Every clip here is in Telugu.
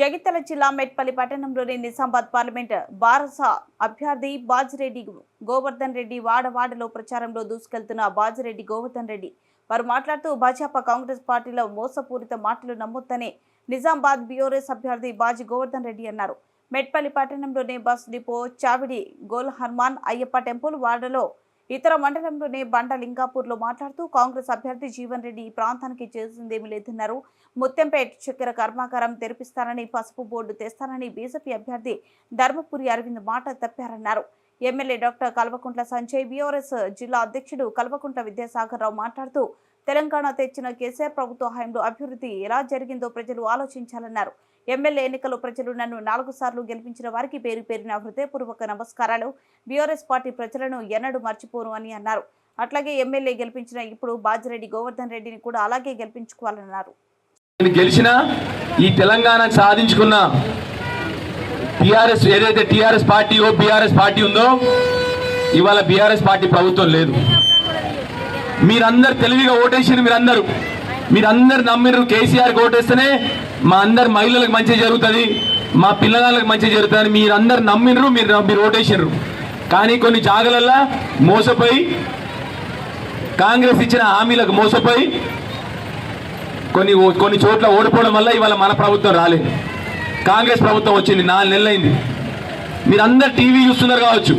జగిత్యాల జిల్లా మెట్పల్లి పట్టణంలోని నిజామాబాద్ పార్లమెంట్ బారస అభ్యర్థి బాజిరెడ్డి గోవర్ధన్ రెడ్డి వాడవాడలో ప్రచారంలో దూసుకెళ్తున్న బాజిరెడ్డి గోవర్ధన్ రెడ్డి. వారు మాట్లాడుతూ భాజపా కాంగ్రెస్ పార్టీలో మోసపూరిత మాటలు నమ్మొద్దని నిజామాబాద్ బీఆర్ఎస్ అభ్యర్థి బాజీ గోవర్ధన్ రెడ్డి అన్నారు. మెట్పల్లి పట్టణంలోని బస్ డిపో చావిడి గోల్హర్మాన్ అయ్యప్ప టెంపుల్ వాడలో ఇతర మండలంలోని బండ లింగాపూర్లో మాట్లాడుతూ కాంగ్రెస్ అభ్యర్థి జీవన్ రెడ్డి ఈ ప్రాంతానికి చేసిందేమీ లేదన్నారు. ముత్యంపేట్ చక్కెర కర్మాగారం తెరిపిస్తానని పసుపు బోర్డు తెస్తానని బీజేపీ అభ్యర్థి ధర్మపురి అరవింద్ మాట తప్పారన్నారు. MLA doctor Kalvakuntla Sanjay BRS జిల్లా అధ్యక్షుడు కల్వకుంట్ల విద్యాసాగర్ రావు మాట్లాడుతూ తెలంగాణ తెచ్చిన కేసీఆర్ ప్రభుత్వ హయాంలో అభివృద్ధి ఎలా జరిగిందో ప్రజలు ఆలోచించాలన్నారు. ఎమ్మెల్యే ఎన్నికల్లో ప్రజలు నన్ను నాలుగు సార్లు గెలిపించిన వారికి పేరు పేరిన హృదయపూర్వక నమస్కారాలు. బీఆర్ఎస్ పార్టీ ప్రజలను ఎన్నడూ మర్చిపోను అని అన్నారు. అట్లాగే ఎమ్మెల్యే గెలిపించిన ఇప్పుడు బాజిరెడ్డి గోవర్ధన్ రెడ్డిని కూడా అలాగే గెలిపించుకోవాలన్నారు. నేను గెలిచిన ఈ తెలంగాణ సాధించుకున్న టిఆర్ఎస్ ఏదైతే టిఆర్ఎస్ పార్టీ ఓ బీఆర్ఎస్ పార్టీ ఉందో ఇవాళ బీఆర్ఎస్ పార్టీ ప్రభుత్వం లేదు. మీరందరు తెలివిగా ఓటేసారు మీరందరూ. మీరందరు నమ్మిరు కేసీఆర్ ఓటేస్తేనే మా అందరు మహిళలకు మంచి జరుగుతుంది మా పిల్లగాళ్ళకి మంచి జరుగుతుంది మీరందరు నమ్మినరు మీరు మీరు ఓటేసినారు కానీ కొన్ని జాగలల్లా మోసపోయి కాంగ్రెస్ ఇచ్చిన హామీలకు మోసపోయి కొన్ని కొన్ని చోట్ల ఓడిపోవడం వల్ల ఇవాళ మన ప్రభుత్వం రాలేదు. కాంగ్రెస్ ప్రభుత్వం వచ్చింది నాలుగు నెలలైంది. మీరందరు టీవీ చూస్తున్నారు కావచ్చు.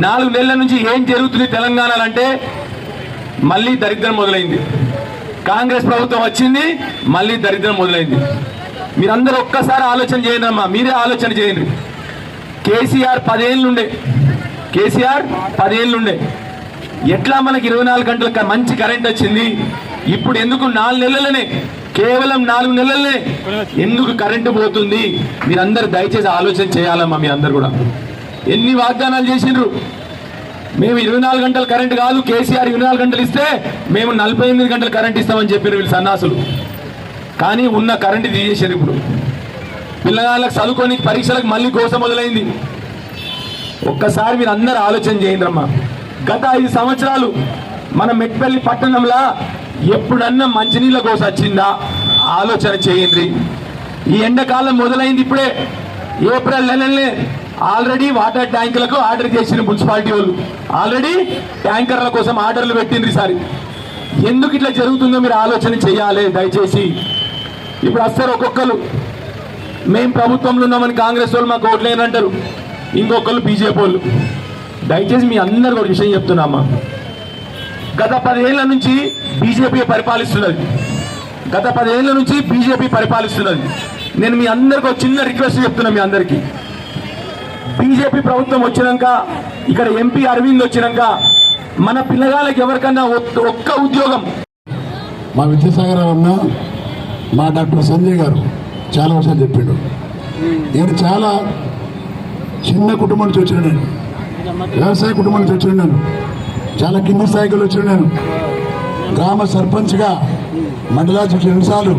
నాలుగు నెలల నుంచి ఏం జరుగుతుంది తెలంగాణలో అంటే మళ్ళీ దరిద్రం మొదలైంది. కాంగ్రెస్ ప్రభుత్వం వచ్చింది మళ్ళీ దరిద్రం మొదలైంది. మీరందరూ ఒక్కసారి ఆలోచన చేయండి అమ్మా మీరే ఆలోచన చేయండి. కేసీఆర్ పదేళ్ళుండే కేసీఆర్ పదేళ్ళుండే ఎట్లా మనకి ఇరవై నాలుగు గంటల మంచి కరెంట్ వచ్చింది? ఇప్పుడు ఎందుకు నాలుగు నెలలనే కేవలం నాలుగు నెలలనే ఎందుకు కరెంటు పోతుంది? మీరందరూ దయచేసి ఆలోచన చేయాలమ్మా మీ అందరు కూడా. ఎన్ని వాగ్దానాలు చేసిండ్రు? మేము ఇరవై నాలుగు గంటలు కరెంట్ కాదు కేసీఆర్ ఇరవై నాలుగు గంటలు ఇస్తే మేము నలభై ఎనిమిది గంటలు కరెంట్ ఇస్తామని చెప్పారు వీళ్ళు సన్నాసులు. కానీ ఉన్న కరెంట్ తీసేసారు ఇప్పుడు. పిల్లగాళ్ళకి చదువుకొని పరీక్షలకు మళ్ళీ కోసం మొదలైంది. ఒక్కసారి మీరు అందరు ఆలోచన చేయండి అమ్మా. గత ఐదు సంవత్సరాలు మన మెట్పల్లి పట్టణంలో ఎప్పుడన్నా మంచినీళ్ళ కోసం వచ్చిందా? ఆలోచన చేయండి. ఈ ఎండాకాలం మొదలైంది ఇప్పుడే. ఏప్రిల్ నెలనే ఆల్రెడీ వాటర్ ట్యాంకులకు ఆర్డర్ చేసిన మున్సిపాలిటీ వాళ్ళు ఆల్రెడీ ట్యాంకర్ల కోసం ఆర్డర్లు పెట్టింది ఈసారి ఎందుకు ఇట్లా జరుగుతుందో మీరు ఆలోచన చేయాలి దయచేసి. ఇప్పుడు వస్తారు ఒక్కొక్కరు మేము ప్రభుత్వంలో ఉన్నామని కాంగ్రెస్ వాళ్ళు మాకు ఓట్లేనంటారు ఇంకొకళ్ళు బీజేపీ వాళ్ళు. దయచేసి మీ అందరు ఒక విషయం చెప్తున్నామా? గత పదేళ్ళ నుంచి బీజేపీ పరిపాలిస్తున్నది. గత పదేళ్ళ నుంచి బీజేపీ పరిపాలిస్తున్నది. నేను మీ అందరికి ఒక చిన్న రిక్వెస్ట్ చెప్తున్నా మీ అందరికీ. బీజేపీ ప్రభుత్వం వచ్చినాక ఇక్కడ ఎంపీ అరవింద్ వచ్చినాక మన పిల్లగాళ్ళకి ఎవరికన్నా ఒక్క- ఒక్క ఉద్యోగం. మా విద్యాసాగర్ అన్న మా డాక్టర్ సంజయ్ గారు చాలా విషయాలు చెప్పిండు. నేను చాలా చిన్న కుటుంబం నుంచి వచ్చిన నేను వ్యవసాయ కుటుంబం నుంచి వచ్చిన నేను. చాలా కింది స్థాయికి వచ్చిన నేను. గ్రామ సర్పంచ్గా మండలాధ్యక్షుడు రెండు సార్లు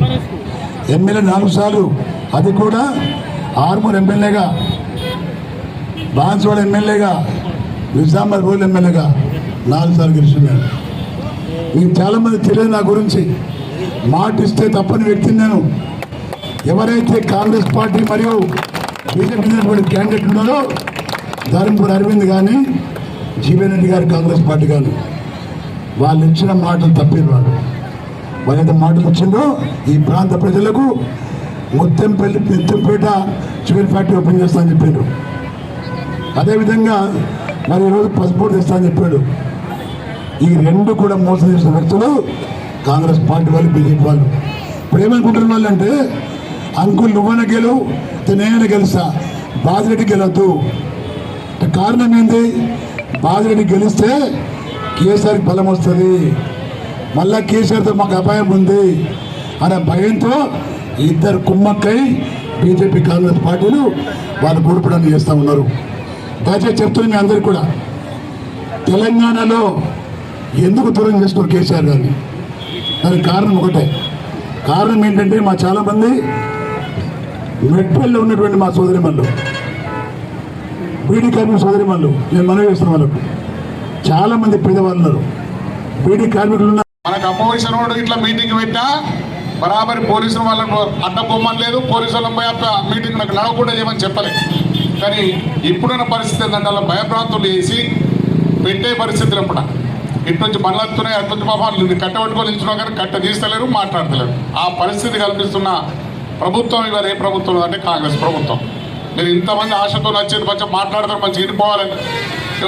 ఎమ్మెల్యే నాలుగు సార్లు అది కూడా ఆర్మూర్ ఎమ్మెల్యేగా బాన్స్వాడ ఎమ్మెల్యేగా నిజామాబాద్ రూరల్ ఎమ్మెల్యేగా నాలుగు సార్లు గెలిచినాను మీకు చాలామంది తెలియదు నా గురించి మాట ఇస్తే తప్పని వ్యక్తిని నేను. ఎవరైతే కాంగ్రెస్ పార్టీ మరియు బీజేపీ క్యాండిడేట్ ఉన్నారో ధర్మపురి అరవింద్ కానీ జీవన్ రెడ్డి గారు కాంగ్రెస్ పార్టీ కానీ వాళ్ళు ఇచ్చిన మాటలు తప్పారు వాళ్ళు వాళ్ళైతే మాటలు ఇచ్చిందో ఈ ప్రాంత ప్రజలకు Muthampalli Muthampeta chicken factory open చేస్తామని చెప్పారు. అదేవిధంగా మరి ఈరోజు పసుపు తెస్తా అని చెప్పాడు. ఈ రెండు కూడా మోసం చేసిన వ్యక్తులు కాంగ్రెస్ పార్టీ వాళ్ళు బీజేపీ వాళ్ళు. ఇప్పుడు ఏమనుకుంటున్న వాళ్ళు అంటే అంకుల్ నువ్వైనా గెలువు నేనైనా గెలుస్తా. బాజిరెడ్డి గెలవద్దు కారణం ఏంటి బాజిరెడ్డి గెలిస్తే కేసీఆర్కి బలం వస్తుంది. మళ్ళా కేసీఆర్తో మాకు అపాయం ఉంది అనే భయంతో ఇద్దరు కుమ్మక్కై బీజేపీ కాంగ్రెస్ పార్టీలు వాళ్ళు గూడుపడానికి చేస్తూ ఉన్నారు. దయచేసి చెప్తున్నా మీ అందరికి కూడా. తెలంగాణలో ఎందుకు దూరం చేస్తున్నారు కేసీఆర్ గారిని? దానికి కారణం ఒకటే. కారణం ఏంటంటే మా చాలామంది మెట్పల్లిలో ఉన్నటువంటి మా సోదరి మళ్ళు బీడీ కార్మిక సోదరిమల్లు నేను మనవి చేస్తున్న వాళ్ళకు. చాలామంది పేదవాళ్ళు ఉన్నారు. బీడీ కార్మికులు ఉన్నారు మనకు అపోజిషన్ వాడు ఇట్లా మీటింగ్ పెట్టా బరాబరి పోలీసులు వాళ్ళకు అడ్డబొమ్మని లేదు పోలీసు వాళ్ళని పోయి మీటింగ్ నాకు నడవకుండా చేయమని చెప్పలేదు కానీ ఇప్పుడున్న పరిస్థితి ఏంటంటే అలా భయభ్రాంతులు వేసి పెట్టే పరిస్థితులు ఇప్పుడు ఇటు నుంచి బండ్లు వస్తున్నాయి అటు నుంచి పాపం కట్ట కానీ కట్ట తీస్తలేరు మాట్లాడతలేరు. ఆ పరిస్థితి కల్పిస్తున్న ప్రభుత్వం ఇవాళ ఏ ప్రభుత్వం అంటే కాంగ్రెస్ ప్రభుత్వం. మీరు ఇంతమంది ఆశతో నచ్చేది మంచిగా మాట్లాడతారు మంచిగా ఇడిపోవాలని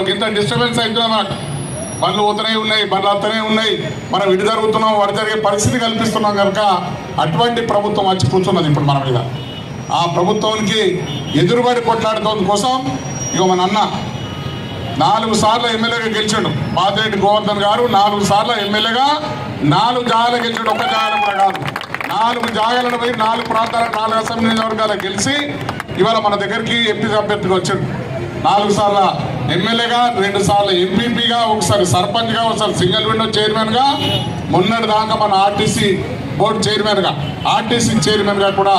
ఒక ఇంత డిస్టర్బెన్స్ అవుతుంది మనకు బండ్లు పోతూనే ఉన్నాయి బండ్లు అత్తనే ఉన్నాయి. మనం ఇటు జరుగుతున్నాం వాడు జరిగే పరిస్థితి కల్పిస్తున్నాం కనుక అటువంటి ప్రభుత్వం వచ్చి కూర్చున్నది ఇప్పుడు మన మీద. ఆ ప్రభుత్వానికి ఎదురుబడి కొట్లాడుతోంది కోసం ఇక మన అన్న నాలుగు సార్లు ఎమ్మెల్యేగా గెలిచాడు. పాతిరెడ్డి గోవర్ధన్ గారు నాలుగు సార్లు ఎమ్మెల్యేగా నాలుగు జాగాలు గెలిచాడు. ఒక జాగాల ప్రకారం నాలుగు జాగాలను పోయి నాలుగు ప్రాంతాల నాలుగు అసెంబ్లీ నియోజకవర్గాలకు గెలిచి ఇవాళ మన దగ్గరికి ఎంపీ అభ్యర్థిగా వచ్చాడు. నాలుగు సార్లు ఎమ్మెల్యేగా రెండు సార్లు ఎంపీపీగా ఒకసారి సర్పంచ్గా ఒకసారి సింగిల్ విండో చైర్మన్గా మొన్నటి దాకా మన ఆర్టీసీ బోర్డు చైర్మన్గా ఆర్టీసీ చైర్మన్గా కూడా